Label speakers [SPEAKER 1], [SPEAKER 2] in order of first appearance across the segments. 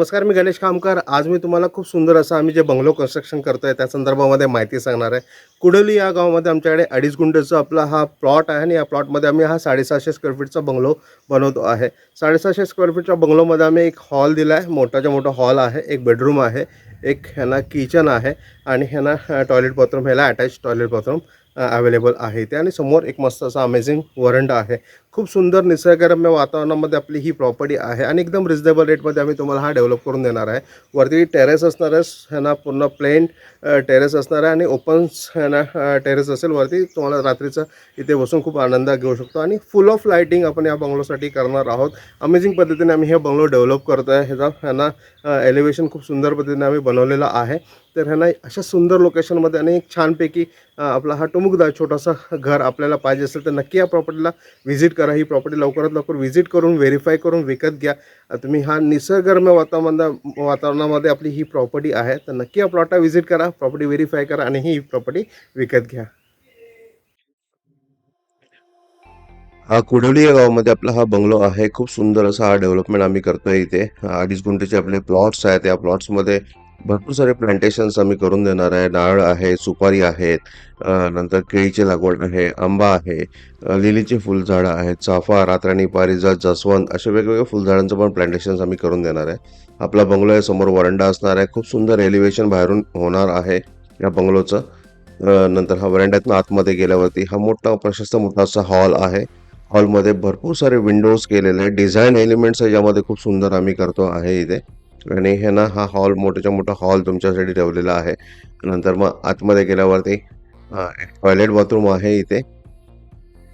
[SPEAKER 1] नमस्कार मी गणेश खामकर. आज मी तुम्हाला खूप सुंदर असं आम्ही जे बंगलो कन्स्ट्रक्शन करतो आहे त्या संदर्भामध्ये माहिती सांगणार आहे. कुडोली या गावामध्ये आमच्याकडे अडीच गुंठेचा आपला हा प्लॉट आहे आणि या प्लॉटमध्ये आम्ही हा साडेसहाशे स्क्वेअर फीटचा बंगलो बनवतो आहे. साडेसहाशे स्क्वेअर फीटच्या बंगलोमध्ये आम्ही एक हॉल दिला आहे मोठाच्या मोठा हॉल आहे एक बेडरूम आहे एक ह्यांना किचन आहे. आणि ह्यांना टॉयलेट बाथरूम ह्याला अटॅच टॉयलेट बाथरूम अवेलेबल आहे ते आणि समोर एक मस्त असा अमेझिंग वरंडा आहे. खूप सुंदर निसर्गरम्य वातावरणामध्ये आपली ही प्रॉपर्टी आहे आणि एकदम रिजनेबल रेटमध्ये आम्ही तुम्हाला हा डेव्हलप करून देणार आहे. वरती टेरेस असणार आहे ह्यांना पूर्ण प्लेन टेरेस असणार आहे आणि ओपन ह्यांना टेरेस असेल वरती तुम्हाला रात्रीचं इथे बसून खूप आनंद घेऊ शकतो. आणि फुल ऑफ लाईटिंग आपण या बंगलोसाठी करणार आहोत. अमेझिंग पद्धतीने आम्ही हे बंगलो डेव्हलप करतो आहे ह्याचा ह्यांना एलिव्हेशन खूप सुंदर पद्धतीने आम्ही बनवलेलं आहे. तर ह्यांना अशा सुंदर लोकेशनमध्ये आणि एक छानपैकी आपला हा टुमुकदार छोटासा घर आपल्याला पाहिजे असेल तर नक्की या प्रॉपर्टीला व्हिजिट करा. ही प्रॉपर्टी लवकरात लवकर व्हिजिट करून व्हेरीफाय करून विकत घ्या. तुम्ही हा निसर्गरम्य वातावरण वातावरणामध्ये आपली ही प्रॉपर्टी आहे तर नक्की या प्लॉटला व्हिजिट करा प्रॉपर्टी व्हेरीफाय करा आणि ही प्रॉपर्टी विकत घ्या.
[SPEAKER 2] हा कुडवली या गावामध्ये आपला हा बंगलो आहे. खूप सुंदर असा हा डेव्हलपमेंट आम्ही करतोय इथे. अडीच गुंठेचे आपले प्लॉट्स आहेत. या प्लॉट्समध्ये भरपूर सारे प्लांटेशन्स आम्ही करून देणार आहे. नारळ आहे सुपारी आहेत नंतर केळीची लागवड आहे आंबा आहे लिलीची फुलझाडं आहेत चाफा रातराणी पारिजात जसवंत अशा वेगवेगळ्या फुलझाडांचं पण प्लांटेशन्स आम्ही करून देणार आहे. आपला बंगलो आहे समोर वरंडा असणार आहे. खूप सुंदर एलिव्हेशन बाहेरून होणार आहे या बंगलोचं. नंतर हा वरंड्यातनं आतमध्ये गेल्यावरती हा मोठा प्रशस्त मोठा असा हॉल आहे. हॉलमध्ये भरपूर सारे विंडोज केलेले आहेत. डिझाईन एलिमेंट्स याच्यामध्ये खूप सुंदर आम्ही करतो आहे इथे. आणि हे ना हा हॉल मोठाच्या मोठा हॉल तुमच्यासाठी ठेवलेला आहे. नंतर मग आतमध्ये गेल्यावरती टॉयलेट बाथरूम आहे इथे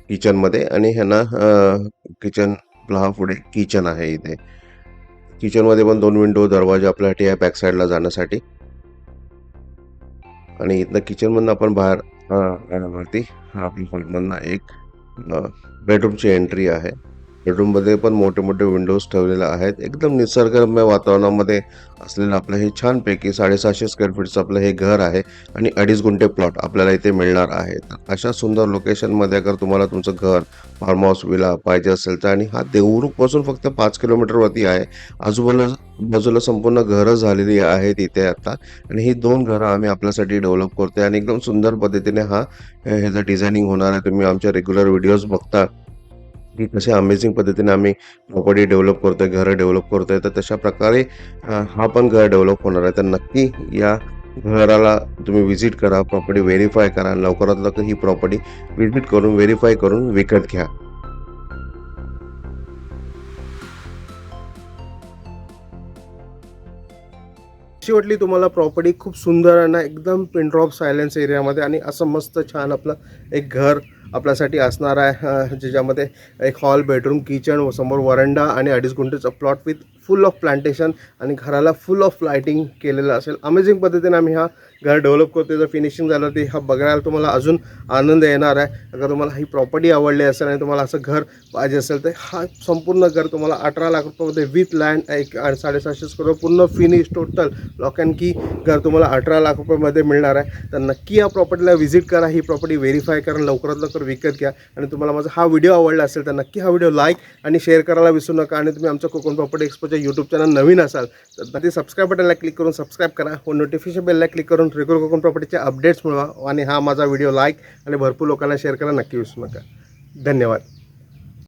[SPEAKER 2] किचनमध्ये आणि ह्यांना किचन हा पुढे किचन आहे इथे. किचनमध्ये पण दोन विंडो दरवाजा आपल्यासाठी आहे बॅक साईडला जाण्यासाठी. आणि इथनं किचनमधनं आपण बाहेर अ, आपल्या हॉलमधनं एक बेडरूमची एंट्री आहे. बेडरूममध्ये पण मोठे मोठे विंडोज ठेवलेले आहेत. एकदम निसर्गरम्य वातावरणामध्ये असलेलं आपलं हे छानपैकी साडेसहाशे स्क्वेअर फीटचं आपलं हे घर आहे आणि अडीच गुंठे प्लॉट आपल्याला इथे मिळणार आहे. अशा सुंदर लोकेशनमध्ये अगर तुम्हाला तुमचं घर फार्म हाऊस विला पाहिजे असेल तर आणि हा देवरुखपासून फक्त पाच किलोमीटरवरती आहे. आजूबाजूला बाजूला संपूर्ण घरं झालेली आहेत इथे आता. आणि ही दोन घरं आम्ही आपल्यासाठी डेव्हलप करतोय आणि एकदम सुंदर पद्धतीने हा ह्याचा ह्याचं डिझायनिंग होणार आहे तुम्ही आमच्या रेग्युलर व्हिडिओज बघता. की कसे अमेझिंग पद्धतीने आम्ही प्रॉपर्टी डेव्हलप करतोय घरं डेव्हलप करतोय. तर तशा प्रकारे हा पण घर डेव्हलप होणार आहे. तर नक्की या घराला तुम्ही व्हिजिट करा प्रॉपर्टी व्हेरीफाय करा. लवकरात लवकर ही प्रॉपर्टी व्हिजिट करून व्हेरीफाय करून विकत घ्या.
[SPEAKER 1] कशी वाटली तुम्हाला प्रॉपर्टी खूप सुंदर आहे ना एकदम पिनड्रॉप सायलेन्स एरियामध्ये आणि असं मस्त छान आपलं एक घर आपल्यासाठी असणार आहे ज्याच्यामध्ये एक हॉल बेडरूम किचन व समोर वरंडा आणि अडीच गुंठेचा plot with full of plantation आणि घराला फुल ऑफ लाईटिंग केलेलं असेल. अमेझिंग पद्धतीने आम्ही हा घर डेव्हलप करतो जर फिनिशिंग झालं ते हा बघायला तुम्हाला अजून आनंद येणार आहे. अगर तुम्हाला ही प्रॉपर्टी आवडली असेल आणि तुम्हाला असं घर पाहिजे असेल तर हा संपूर्ण घर तुम्हाला अठरा लाख रुपयामध्ये विथ लँड एक आणि साडेसहाशे स्क्वेअर पूर्ण फिनिश टोटल लॉक अँड की घर तुम्हाला अठरा लाख रुपयामध्ये मिळणार आहे. तर नक्की या प्रॉपर्टीला व्हिजिट करा. ही प्रॉपर्टी व्हेरीफाय करा. लवकरात लवकर विकत घ्या. आणि तुम्हाला माझा हा व्हिडिओ आवडला असेल तर नक्की हा व्हिडिओ लाईक आणि शेअर करायला विसरू नका. आणि तुम्ही आमचं कोकण प्रॉपर्टी एक्सपोच्या यूट्यूब चॅनल नवीन असाल तर ते सबस्क्राईब बटनला क्लिक करून सबस्क्राईब करा. व नोटिफिकेशन बेलला क्लिक करून रेग्युलर कोकण प्रॉपर्टीचे अपडेट्स मिळवा. आणि हा माझा व्हिडिओ लाईक आणि भरपूर लोकांना शेअर करा. नक्की विसरू नका. धन्यवाद.